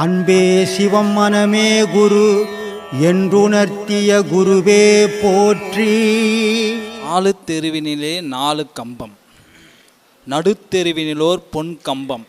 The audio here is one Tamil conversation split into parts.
அன்பே சிவம் மனமே குரு என்றுணர்த்திய குருவே போற்றி. நாலு தெருவினிலே நாலு கம்பம் நடுத்தெருவினிலோர் பொன் கம்பம்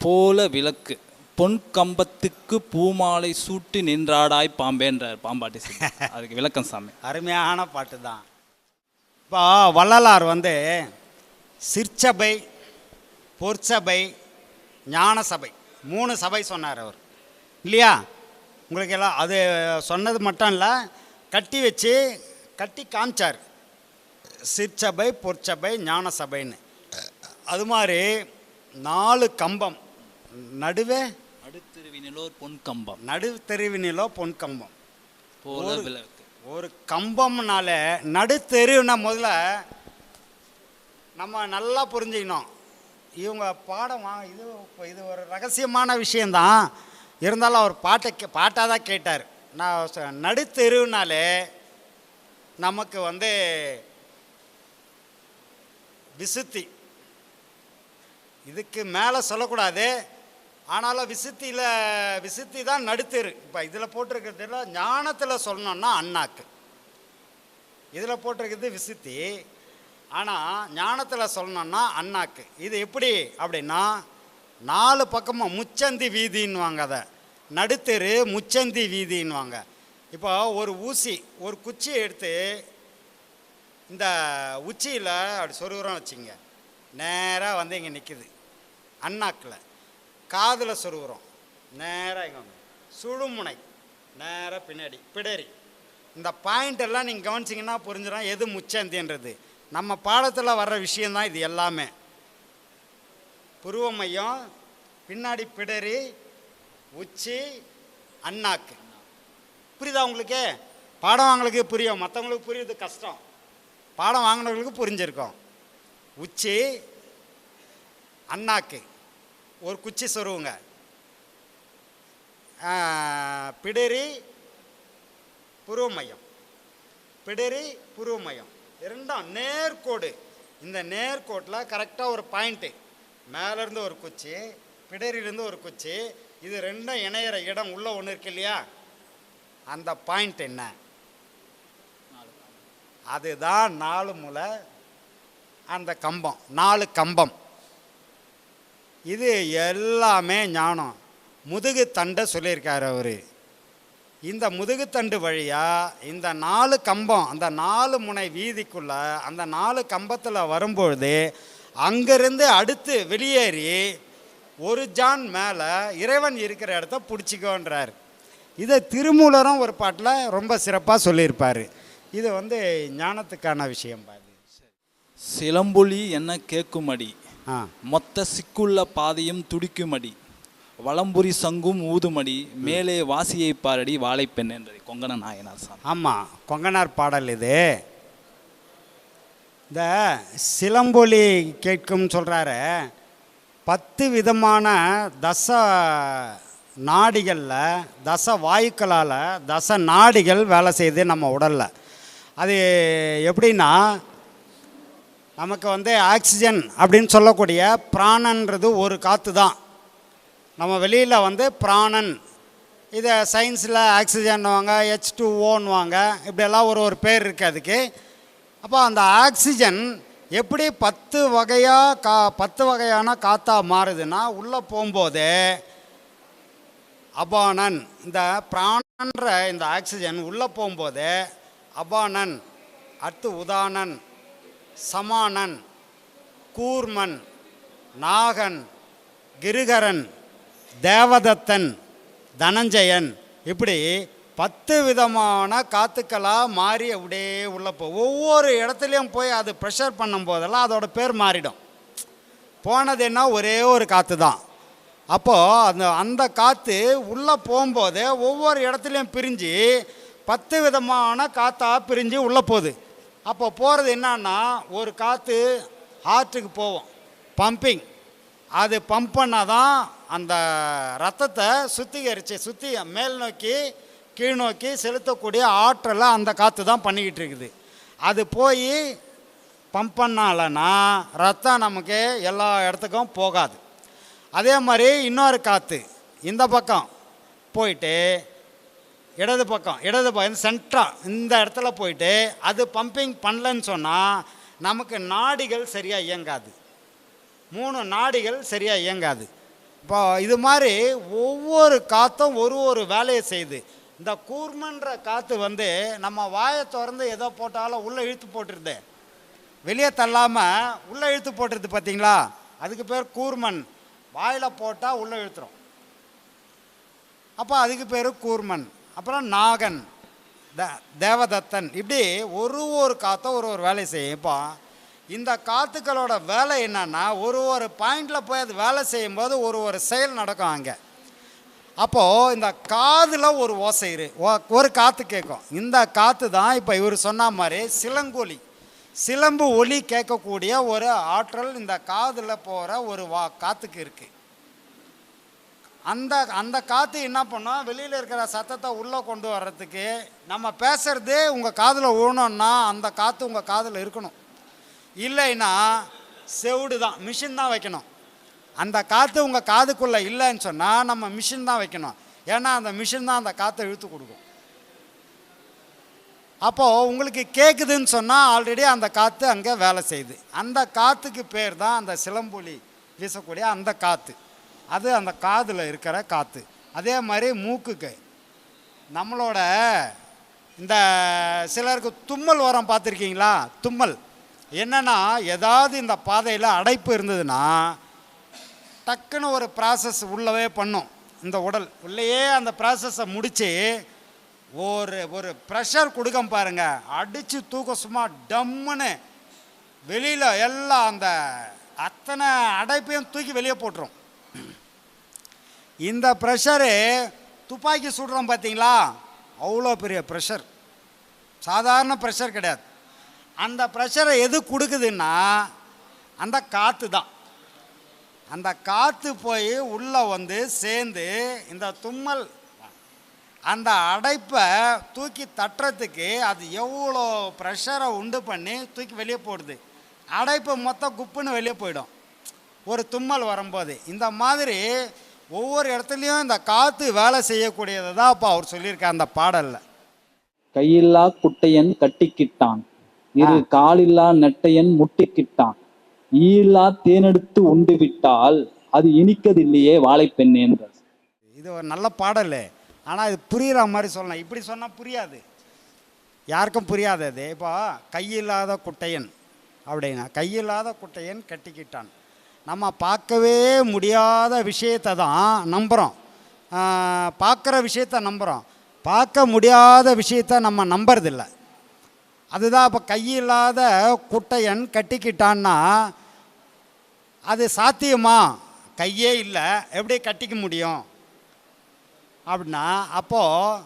போல விளக்கு. பொன் கம்பத்துக்கு பூமாலை சூட்டி நின்றாடாய் பாம்பேன்றார் பாம்பாட்டி. அதுக்கு விளக்கம் சாமி. அருமையான பாட்டு தான் இப்போ வள்ளலார் வந்து சிற்சபை பொற்சபை ஞான சபை மூணு சபை சொன்னார் அவர். இல்லையா? உங்களுக்கு எல்லாம் அது சொன்னது மட்டும் இல்லை கட்டி வச்சு கட்டி காமிச்சார். சிற்சபை பொற்சபை ஞான சபைன்னு அது மாதிரி நாலு கம்பம். நடுவே? நடுத்தெருவினிலோர் பொன் கம்பம். நடு தெருவினிலோ பொன் கம்பம். ஒரு கம்பம்னால நடுத்தெருவுனா முதல்ல நம்ம நல்லா புரிஞ்சுக்கணும். இவங்க பாடம் இது இப்போ இது ஒரு ரகசியமான விஷயந்தான் இருந்தாலும் அவர் பாட்டை கே பாட்டாக தான் கேட்டார். நான் நடுத்தெருவுனாலே நமக்கு வந்து விசுத்தி. இதுக்கு மேலே சொல்லக்கூடாது. ஆனாலும் விசுத்தியில் விசுத்தி தான் நடுத்தெரு. இப்போ இதில் போட்டிருக்கிறதுல ஞானத்தில் சொல்லணுன்னா அண்ணாக்கு. இதில் போட்டிருக்கிறது விசுத்தி. ஆனால் ஞானத்தில் சொல்லணும்னா அண்ணாக்கு. இது எப்படி அப்படின்னா நாலு பக்கமும் முச்சந்தி வீதின்னுவாங்க அதை. நடுத்தெரு முச்சந்தி வீதின்னுவாங்க. இப்போ ஒரு ஊசி ஒரு குச்சியை எடுத்து இந்த உச்சியில் அப்படி சொருகிறோம் வச்சுங்க நேராக வந்து இங்கே நிற்கிது அண்ணாக்கில். காதில் சொருகிறோம். நேராக இங்கே வந்து. சுழுமுனை. நேராக பின்னாடி. பிடரி. இந்த பாயிண்ட் எல்லாம் நீங்கள் கவனிச்சிங்கன்னா புரிஞ்சிடும். எது முச்சந்தின்றது? நம்ம பாடத்தில் வர்ற விஷயந்தான் இது எல்லாமே. புருவ மையம் பின்னாடி பிடரி உச்சி அண்ணாக்கு. புரியுதா உங்களுக்கு? பாடம் வாங்கினதுக்கு புரியும். மற்றவங்களுக்கு புரியுது கஷ்டம். பாடம் வாங்கினவங்களுக்கு புரிஞ்சிருக்கும். உச்சி அண்ணாக்கு. ஒரு குச்சி சொருவுங்க. பிடரி புருவ மையம் பிடரி புருவ மையம் ரெண்டாம் நேர்கோடு இந்த நேர்கோட்டில் கரெக்டாக ஒரு பாயிண்ட்டு மேலேருந்து ஒரு குச்சி பிடரியிலேருந்து ஒரு குச்சி இது ரெண்டும் இணையிற இடம் உள்ளே ஒன்று இருக்கு இல்லையா? அந்த பாயிண்ட் என்ன? அதுதான் நாலு முளை அந்த கம்பம் நாலு கம்பம். இது எல்லாமே ஞானம். முதுகு தண்டை சொல்லியிருக்காரு அவர். இந்த முதுகுத்தண்டு வழியாக இந்த நாலு கம்பம் அந்த நாலு முனை வீதிக்குள்ள அந்த நாலு கம்பத்தில் வரும்பொழுது அங்கேருந்து அடுத்து வெளியேறி ஒரு ஜான் மேலே இறைவன் இருக்கிற இடத்த பிடிச்சிக்கோன்றார். இதை திருமூலரும் ஒரு பாட்டில் ரொம்ப சிறப்பாக சொல்லியிருப்பார். இது வந்து ஞானத்துக்கான விஷயம் பாரு. சிலம்பொலி என்ன கேக்குமடி? ஆ. மொத்த சிக்குள்ள பாதையும் துடிக்குமடி? வளம்புரி சங்கும் ஊதுமடி மேலே வாசியை பாரடி வாழைப்பெண் என்றது கொங்கண நாயனார் சாமி. ஆமாம் கொங்கனார் பாடல் இது. இந்த சிலம்பொலி கேட்கும் சொல்கிறாரு பத்து விதமான தச நாடிகளில் தச வாயுக்களால் தச நாடிகள் வேலை செய்யுது நம்ம உடலில். அது எப்படின்னா நமக்கு வந்து ஆக்சிஜன் அப்படின்னு சொல்லக்கூடிய பிராணன்றது ஒரு காற்று தான் நம்ம வெளியில் வந்து பிராணன். இதை சயின்ஸில் ஆக்சிஜன்வாங்க ஹெச் டூ ஓன்னுவாங்க இப்படியெல்லாம் ஒரு ஒரு பேர் இருக்குது அதுக்கு. அப்போ அந்த ஆக்சிஜன் எப்படி பத்து வகையாக கா பத்து வகையான காற்றாக மாறுதுன்னா உள்ளே போகும்போது அபானன் இந்த பிராணன்ற இந்த ஆக்சிஜன் உள்ளே போகும்போது அபானன் அடுத்து உதானன் சமானன் கூர்மன் நாகன் கிருகரன் தேவதத்தன் தனஞ்சயன் இப்படி பத்து விதமான காத்துக்களாக மாறி அப்படியே உள்ள போ. ஒவ்வொரு இடத்துலையும் போய் அது ப்ரெஷர் பண்ணும் போதெல்லாம் அதோட பேர் மாறிடும். போனது என்ன? ஒரே ஒரு காற்று தான். அப்போது அந்த அந்த காற்று உள்ளே போகும்போது ஒவ்வொரு இடத்துலையும் பிரிஞ்சு பத்து விதமான காற்றாக பிரிஞ்சு உள்ளே போகுது. அப்போ போகிறது என்னன்னா ஒரு காற்று ஹார்ட்டுக்கு போகும். பம்பிங் அது பம்ப் பண்ணால் தான் அந்த ரத்தத்தை சுத்திகரித்து சுற்றி மேல் நோக்கி கீழ் நோக்கி செலுத்தக்கூடிய ஆற்றலை அந்த காற்று தான் பண்ணிக்கிட்டு இருக்குது. அது போய் பம்ப் பண்ணாலன்னா ரத்தம் நமக்கு எல்லா இடத்துக்கும் போகாது. அதே மாதிரி இன்னொரு காற்று இந்த பக்கம் போயிட்டு இடது பக்கம் இடது பக்கம் சென்ட்ராக இந்த இடத்துல போயிட்டு அது பம்பிங் பண்ணலன்னு சொன்னால் நமக்கு நாடிகள் சரியாக இயங்காது. மூணு நாடிகள் சரியாக இயங்காது. இப்போ இது மாதிரி ஒவ்வொரு காற்றும் ஒரு ஒரு வேலையை செய்யுது இந்த கூர்மன்ற காற்று வந்து நம்ம வாயை திறந்து எதோ போட்டாலும் உள்ளே இழுத்து போட்டுருது. வெளியே தள்ளாமல் உள்ளே இழுத்து போட்டுருது பார்த்தீங்களா அதுக்கு பேர் கூர்மன். வாயில் போட்டால் உள்ளே இழுத்துரும். அப்போ அதுக்கு பேர் கூர்மன். அப்புறம் நாகன். த தேவதத்தன். இப்படி ஒரு ஒரு காற்றும் ஒரு ஒரு வேலையை செய்யும். இப்போ இந்த காத்துக்களோட வேலை என்னன்னா ஒரு ஒரு பாயிண்டில் போய் அது வேலை செய்யும்போது ஒரு ஒரு செயல் நடக்கும் அங்கே. அப்போது இந்த காதில் ஒரு ஓசை இரு. ஓ- ஒரு காற்று கேட்கும் இந்த காற்று தான் இப்போ இவர் சொன்ன மாதிரி சிலங்கொலி. சிலம்பு ஒலி கேட்கக்கூடிய ஒரு ஆற்றல் இந்த காதில் போகிற ஒரு வா காற்றுக்கு இருக்குது அந்த அந்த காற்று என்ன பண்ணோம்? வெளியில் இருக்கிற சத்தத்தை உள்ளே கொண்டு வர்றதுக்கு நம்ம பேசுகிறது உங்கள் காதில் ஊனோன்னா அந்த காற்று உங்கள் காதில் இருக்கணும். இல்லைன்னா செவுடு தான் மிஷின் தான் வைக்கணும். அந்த காற்று உங்கள் காதுக்குள்ளே இல்லைன்னு சொன்னால் நம்ம மிஷின் தான் வைக்கணும். ஏன்னா அந்த மிஷின் தான் அந்த காற்றை இழுத்து கொடுக்கும். அப்போது உங்களுக்கு கேட்குதுன்னு சொன்னால் ஆல்ரெடி அந்த காற்று அங்கே வேலை செய்யுது. அந்த காற்றுக்கு பேர் தான் அந்த சிலம்பொலி வீசக்கூடிய அந்த காற்று அது அந்த காதில் இருக்கிற காற்று அதே மாதிரி மூக்குக்கு. நம்மளோட இந்த சிலருக்கு தும்மல் உரம் பார்த்துருக்கீங்களா? தும்மல். என்னென்னா ஏதாவது இந்த பாதையில் அடைப்பு இருந்ததுன்னா டக்குன்னு ஒரு ப்ராசஸ் உள்ளவே பண்ணும் இந்த உடல். உள்ளேயே அந்த ப்ராசஸை முடித்து ஒரு ஒரு ப்ரெஷர் கொடுக்க பாருங்க. அடித்து தூக்க சும்மா டம்முன்னு வெளியில் எல்லாம் அந்த அத்தனை அடைப்பையும் தூக்கி வெளியே போட்டுரும். இந்த ப்ரெஷரு துப்பாக்கி சுடுறோம் பார்த்தீங்களா அவ்வளோ பெரிய ப்ரெஷர் சாதாரண ப்ரெஷர் கிடையாது. அந்த ப்ரெஷரை எது கொடுக்குதுன்னா அந்த காற்று தான். அந்த காற்று போய் உள்ளே வந்து சேர்ந்து இந்த தும்மல் அந்த அடைப்பை தூக்கி தட்டுறதுக்கு அது எவ்வளோ ப்ரெஷரை உண்டு பண்ணி தூக்கி வெளியே போடுது. அடைப்பு மொத்தம் குப்புன்னு வெளியே போயிடும். ஒரு தும்மல் வரும்போது. இந்த மாதிரி ஒவ்வொரு இடத்துலையும் இந்த காற்று வேலை செய்யக்கூடியதை தான் அப்போ அவர் சொல்லியிருக்கார் அந்த பாடலில். கையில்லா குட்டையன் கட்டிக்கிட்டான். இரு காலில்லா நெட்டையன் முட்டிக்கிட்டான். ஈயில்லா தேனெடுத்து உண்டு விட்டால் அது இனிக்கதில்லையே வாழைப்பெண்ணே இது ஒரு நல்ல பாடல். ஆனால் இது புரிகிற மாதிரி சொல்லலாம். இப்படி சொன்னால் புரியாது. யாருக்கும் புரியாது அது. இப்போ கையில்லாத குட்டையன் அப்படின்னா கையில்லாத குட்டையன் கட்டிக்கிட்டான். நம்ம பார்க்கவே முடியாத விஷயத்தை தான் நம்புகிறோம் பார்க்குற விஷயத்த நம்புகிறோம் பார்க்க முடியாத விஷயத்த நம்ம நம்புறதில்ல. அதுதான் இப்போ கையில்லாத குட்டையன் கட்டிக்கிட்டான்னா அது சாத்தியமா? கையே இல்லை. எப்படி கட்டிக்க முடியும்? அப்படின்னா அப்போது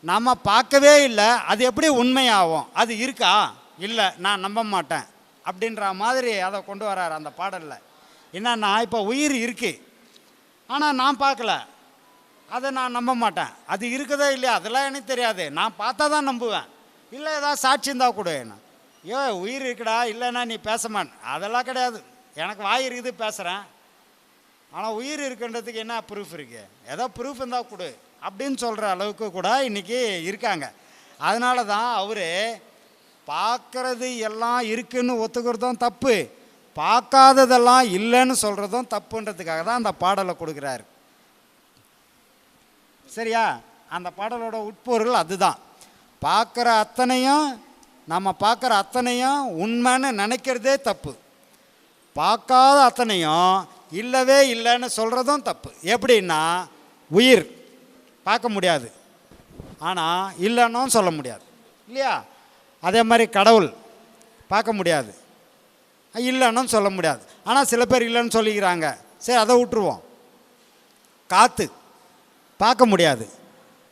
நம்ம பார்க்கவே இல்லை. அது எப்படி உண்மையாகும்? அது இருக்கா? இல்லை. நான் நம்ப மாட்டேன். அப்படின்ற மாதிரி அதை கொண்டு வரார் அந்த பாடலில். என்னன்னா இப்போ உயிர் இருக்குது ஆனால் நான் பார்க்கல. அதை நான் நம்ப மாட்டேன். அது இருக்குதோ இல்லையா அதெல்லாம் எனக்கு தெரியாது. நான் பார்த்தா தான் நம்புவேன். இல்லை ஏதாவது சாட்சி இருந்தால் கொடு என்ன? ஐயோ உயிர் இருக்குடா இல்லைன்னா நீ பேச மாட்டேன் அதெல்லாம் கிடையாது. எனக்கு வாய் இருக்குது பேசுகிறேன் ஆனால் உயிர் இருக்குன்றதுக்கு என்ன ப்ரூஃப் இருக்குது ஏதோ ப்ரூஃப் இருந்தால் கொடு. அப்படின்னு சொல்கிற அளவுக்கு கூட இன்றைக்கி இருக்காங்க. அதனால தான் அவர் பார்க்குறது எல்லாம் இருக்குன்னு ஒத்துக்கிறதும் தப்பு. பார்க்காததெல்லாம் இல்லைன்னு சொல்கிறதும் தப்புன்றதுக்காக தான் அந்த பாடலை கொடுக்குறாரு. சரியா? அந்த பாடலோட உட்பொருள் அதுதான். பார்க்குற அத்தனையும் நம்ம பார்க்குற அத்தனையும் உண்மைன்னு நினைக்கிறதே தப்பு. பார்க்காத அத்தனையும் இல்லவே இல்லைன்னு சொல்கிறதும் தப்பு. எப்படின்னா உயிர். பார்க்க முடியாது. ஆனால் இல்லைன்னும் சொல்ல முடியாது. இல்லையா? அதே மாதிரி கடவுள். பார்க்க முடியாது. இல்லைன்னும் சொல்ல முடியாது. ஆனால் சில பேர் இல்லைன்னு சொல்லிக்கிறாங்க. சரி அதை விட்டுருவோம். காற்று பார்க்க முடியாது.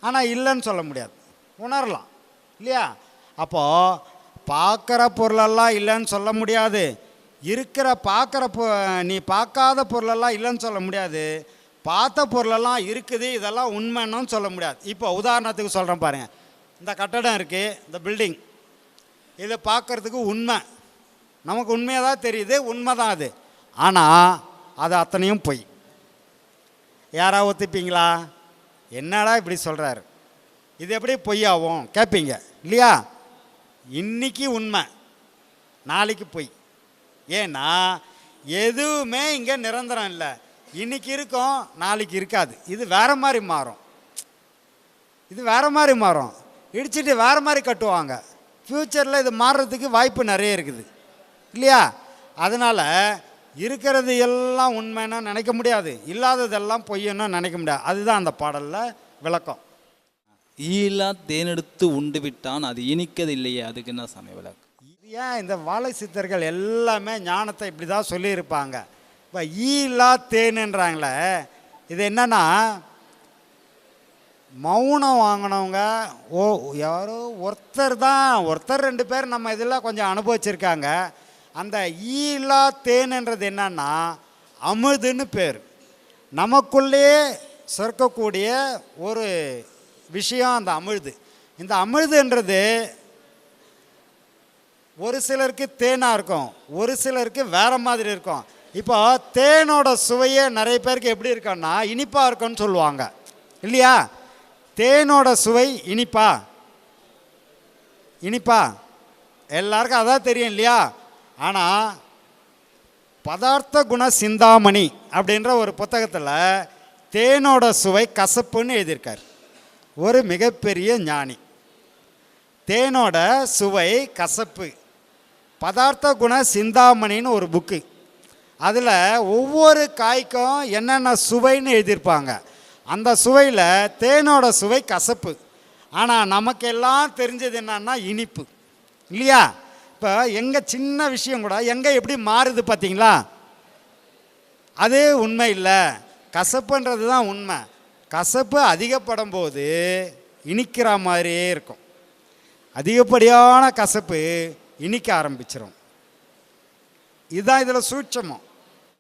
ஆனால் இல்லைன்னு சொல்ல முடியாது. உணரலாம். இல்லையா? அப்போது பார்க்குற பொருளெல்லாம் இல்லைன்னு சொல்ல முடியாது. இருக்கிற பார்க்குற பொ நீ பார்க்காத பொருளெல்லாம் இல்லைன்னு சொல்ல முடியாது. பார்த்த பொருளெல்லாம் இருக்குது இதெல்லாம் உண்மைன்னு சொல்ல முடியாது. இப்போ உதாரணத்துக்கு சொல்கிறேன் பாருங்க. இந்த கட்டடம் இருக்குது இந்த பில்டிங் இதை பார்க்குறதுக்கு உண்மை. நமக்கு உண்மையாக தான் தெரியுது உண்மை தான் அது. ஆனால் அது அத்தனையும் பொய். யாராவது ஒத்துப்பீங்களா? என்னடா இப்படி சொல்கிறாரு இது எப்படி பொய்யாகும்? கேட்பீங்க இல்லையா? இன்னைக்கு உண்மை. நாளைக்கு பொய். ஏன்னா எதுவுமே இங்கே நிரந்தரம் இல்லை. இன்னைக்கு இருக்கும் நாளைக்கு இருக்காது. இது வேற மாதிரி மாறும். இது வேற மாதிரி மாறும். இடிச்சிட்டு வேற மாதிரி கட்டுவாங்க. ஃப்யூச்சரில் இது மாறுறதுக்கு வாய்ப்பு நிறைய இருக்குது. இல்லையா? அதனால் இருக்கிறது எல்லாம் உண்மைன்னு நினைக்க முடியாது. இல்லாததெல்லாம் பொய்யன்னு நினைக்க முடியாது. அதுதான் அந்த பாடலில் விளக்கம். ஈலா தேனெடுத்து உண்டு விட்டான் அது இனிக்கதில்லையே அதுக்கு என்ன சமய விளக்கு? இது ஏன் இந்த வாழை சித்தர்கள் எல்லாமே ஞானத்தை இப்படி தான் சொல்லியிருப்பாங்க. இப்போ ஈலா தேனுன்றாங்களே இது என்னன்னா மௌனம் வாங்கினவங்க ஓ யாரோ ஒருத்தர் தான் ஒருத்தர் ரெண்டு பேர் நம்ம இதில் கொஞ்சம் அனுபவிச்சிருக்காங்க. அந்த ஈலா தேனுன்றது என்னன்னா அமுதுன்னு பேர். நமக்குள்ளே சுரக்கக்கூடிய ஒரு விஷயம் அந்த அமிழ்து. இந்த அமிழ்துன்றது ஒரு சிலருக்கு தேனாக இருக்கும் ஒரு சிலருக்கு வேறு மாதிரி இருக்கும். இப்போ தேனோட சுவையே நிறைய பேருக்கு எப்படி இருக்கும்னா இனிப்பாக இருக்கும்னு சொல்லுவாங்க. இல்லையா? தேனோட சுவை இனிப்பா? இனிப்பா? எல்லாருக்கும் அதான் தெரியும் இல்லையா? ஆனால் பதார்த்த குண சிந்தாமணி அப்படின்ற ஒரு புத்தகத்தில் தேனோட சுவை கசப்புன்னு எழுதியிருக்கார். ஒரு மிகப்பெரிய ஞானி. தேனோட சுவை கசப்பு. பதார்த்த குண சிந்தாமணின்னு ஒரு புக்கு. அதில் ஒவ்வொரு காய்க்கும் என்னென்ன சுவைன்னு எழுதியிருப்பாங்க. அந்த சுவையில் தேனோட சுவை கசப்பு. ஆனால் நமக்கெல்லாம் தெரிஞ்சது என்னன்னா இனிப்பு. இல்லையா? இப்போ எங்கே சின்ன விஷயம் கூட எங்கே எப்படி மாறுது பார்த்தீங்களா அது உண்மை இல்லை. கசப்புன்றது தான் உண்மை. கசப்பு அதிகப்படும் போது இனிக்கிற மாதிரியே இருக்கும். அதிகப்படியான கசப்பு இனிக்க ஆரம்பிச்சிடும் இதுதான் இதில் சூட்சமம்.